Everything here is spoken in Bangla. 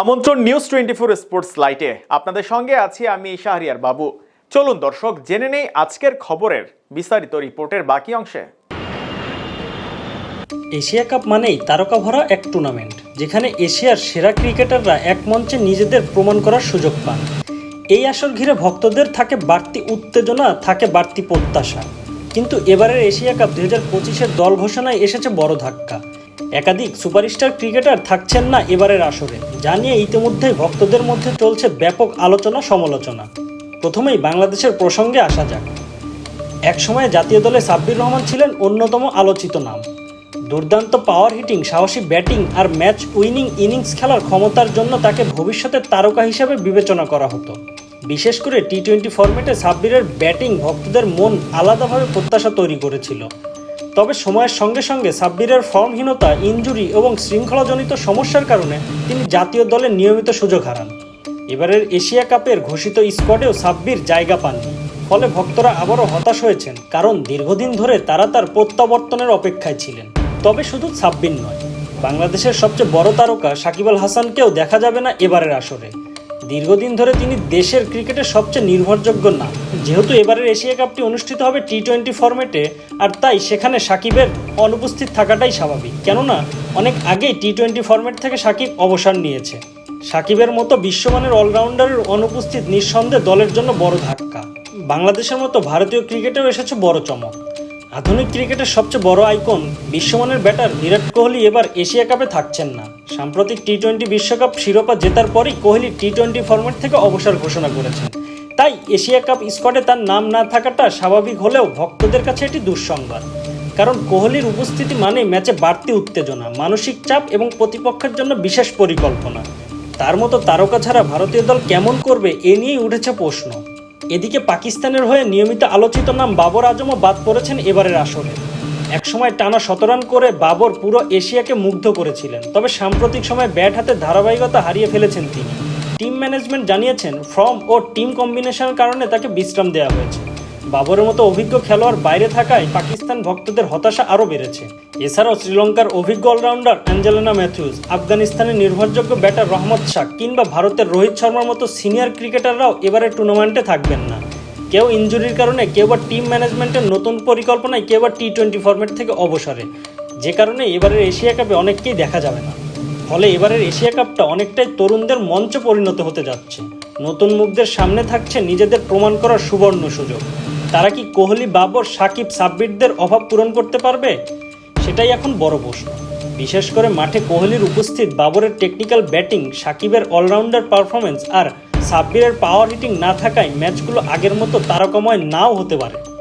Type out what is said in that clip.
আমন্ত্রণ নিউজ টোয়েন্টি ফোর স্পোর্টস লাইটে আপনাদের সঙ্গে আছি আমি শাহরিয়ার বাবু। চলুন দর্শক, জেনে নেই আজকের খবরের বিস্তারিত রিপোর্টের বাকি অংশে। এশিয়া কাপ মানেই তারকা ভরা এক টুর্নামেন্ট যেখানে এশিয়ার সেরা ক্রিকেটাররা এক মঞ্চে নিজেদের প্রমাণ করার সুযোগ পান। এই আসর ঘিরে ভক্তদের থাকে বাড়তি উত্তেজনা, থাকে বাড়তি প্রত্যাশা। কিন্তু এবারের এশিয়া কাপ দুই হাজার পঁচিশের দল ঘোষণায় এসেছে বড় ধাক্কা। একাধিক সুপারস্টার ক্রিকেটার থাকছেন না এবারের আসরে, যা নিয়ে ইতিমধ্যেই ভক্তদের মধ্যে চলছে ব্যাপক আলোচনা সমালোচনা। প্রথমেই বাংলাদেশের প্রসঙ্গে আসা যাক। একসময় জাতীয় দলে সাব্বির রহমান ছিলেন অন্যতম আলোচিত নাম। দুর্দান্ত পাওয়ার হিটিং সাহসী ব্যাটিং আর ম্যাচ উইনিং ইনিংস খেলার ক্ষমতার জন্য তাকে ভবিষ্যতের তারকা হিসেবে বিবেচনা করা হতো। বিশেষ করে টি টোয়েন্টি ফরম্যাটে সাব্বিরের ব্যাটিং ভক্তদের মন আলাদাভাবে প্রত্যাশা তৈরি করেছিল। তবে সময়ের সঙ্গে সঙ্গে সাব্বিরের ফর্মহীনতা, ইনজুরি এবং শৃঙ্খলাজনিত সমস্যার কারণে তিনি জাতীয় দলে নিয়মিত সুযোগ হারান। এবারের এশিয়া কাপের ঘোষিত স্কোয়াডেও সাব্বির জায়গা পাননি। ফলে ভক্তরা আবারও হতাশ হয়েছেন, কারণ দীর্ঘদিন ধরে তারা তার প্রত্যাবর্তনের অপেক্ষায় ছিলেন। তবে শুধু সাব্বির নয়, বাংলাদেশের সবচেয়ে বড় তারকা সাকিব আল হাসানকেও দেখা যাবে না এবারের আসরে। দীর্ঘদিন ধরে তিনি দেশের ক্রিকেটের সবচেয়ে নির্ভরযোগ্য না যেহেতু এবারের এশিয়া কাপটি অনুষ্ঠিত হবে টি টোয়েন্টি ফরম্যাটে আর তাই সেখানে সাকিবের অনুপস্থিত থাকাটাই স্বাভাবিক। কেননা, অনেক আগেই টি টোয়েন্টি ফরম্যাট থেকে সাকিব অবসর নিয়েছে। সাকিবের মতো বিশ্বমানের অলরাউন্ডারের অনুপস্থিত নিঃসন্দেহে দলের জন্য বড় ধাক্কা। বাংলাদেশের মতো ভারতীয় ক্রিকেটেও এসেছে বড় চমক। আধুনিক ক্রিকেটের সবচেয়ে বড় আইকন বিশ্বমানের ব্যাটার বিরাট কোহলি এবার এশিয়া কাপে থাকছেন না। সাম্প্রতিক টি টোয়েন্টি বিশ্বকাপ শিরোপা জেতার পরই কোহলি টি টোয়েন্টি ফরম্যাট থেকে অবসর ঘোষণা করেছেন। তাই এশিয়া কাপ স্কোয়াডে তার নাম না থাকাটা স্বাভাবিক হলেও ভক্তদের কাছে এটি দুঃসংবাদ। কারণ কোহলির উপস্থিতি মানে ম্যাচে বাড়তি উত্তেজনা, মানসিক চাপ এবং প্রতিপক্ষের জন্য বিশেষ পরিকল্পনা। তার মতো তারকা ছাড়া ভারতীয় দল কেমন করবে এ নিয়েই উঠেছে প্রশ্ন। এদিকে পাকিস্তানের হয়ে নিয়মিত আলোচিত নাম বাবর আজমও বাদ পড়েছেন এবারের আসরে। একসময় টানা শতরান করে বাবর পুরো এশিয়াকে মুগ্ধ করেছিলেন, তবে সাম্প্রতিক সময়ে ব্যাট হাতে ধারাবাহিকতা হারিয়ে ফেলেছেন তিনি। টিম ম্যানেজমেন্ট জানিয়েছেন ফর্ম ও টিম কম্বিনেশনের কারণে তাকে বিশ্রাম দেওয়া হয়েছে। বাবরের মতো অভিজ্ঞ খেলোয়াড় বাইরে থাকায় পাকিস্তান ভক্তদের হতাশা আরও বেড়েছে। এছাড়াও শ্রীলঙ্কার অভিজ্ঞ অলরাউন্ডার অ্যাঞ্জেলিনা ম্যাথিউস আফগানিস্তানের নির্ভরযোগ্য ব্যাটার রহমত শাহ কিংবা ভারতের রোহিত শর্মার মতো সিনিয়র ক্রিকেটাররাও এবারে টুর্নামেন্টে থাকবেন না। কেউ ইনজুরির কারণে, কেউ বা টিম ম্যানেজমেন্টের নতুন পরিকল্পনায়, কেউ বা টি টোয়েন্টি ফরম্যাট থেকে অবসরে। যে কারণে এবারের এশিয়া কাপে অনেককেই দেখা যাবে না। ফলে এবারের এশিয়া কাপটা অনেকটাই তরুণদের মঞ্চে পরিণত হতে যাচ্ছে। নতুন মুখদের সামনে থাকছে নিজেদের প্রমাণ করার সুবর্ণ সুযোগ। তারা কি কোহলি, বাবর, সাকিব, সাব্বিরদের অভাব পূরণ করতে পারবে? সেটাই এখন বড় প্রশ্ন। বিশেষ করে মাঠে কোহলির উপস্থিত, বাবরের টেকনিক্যাল ব্যাটিং সাকিবের অলরাউন্ডার পারফরমেন্স আর সাব্বিরের পাওয়ার হিটিং না থাকায় ম্যাচগুলো আগের মতো তারকময় নাও হতে পারে।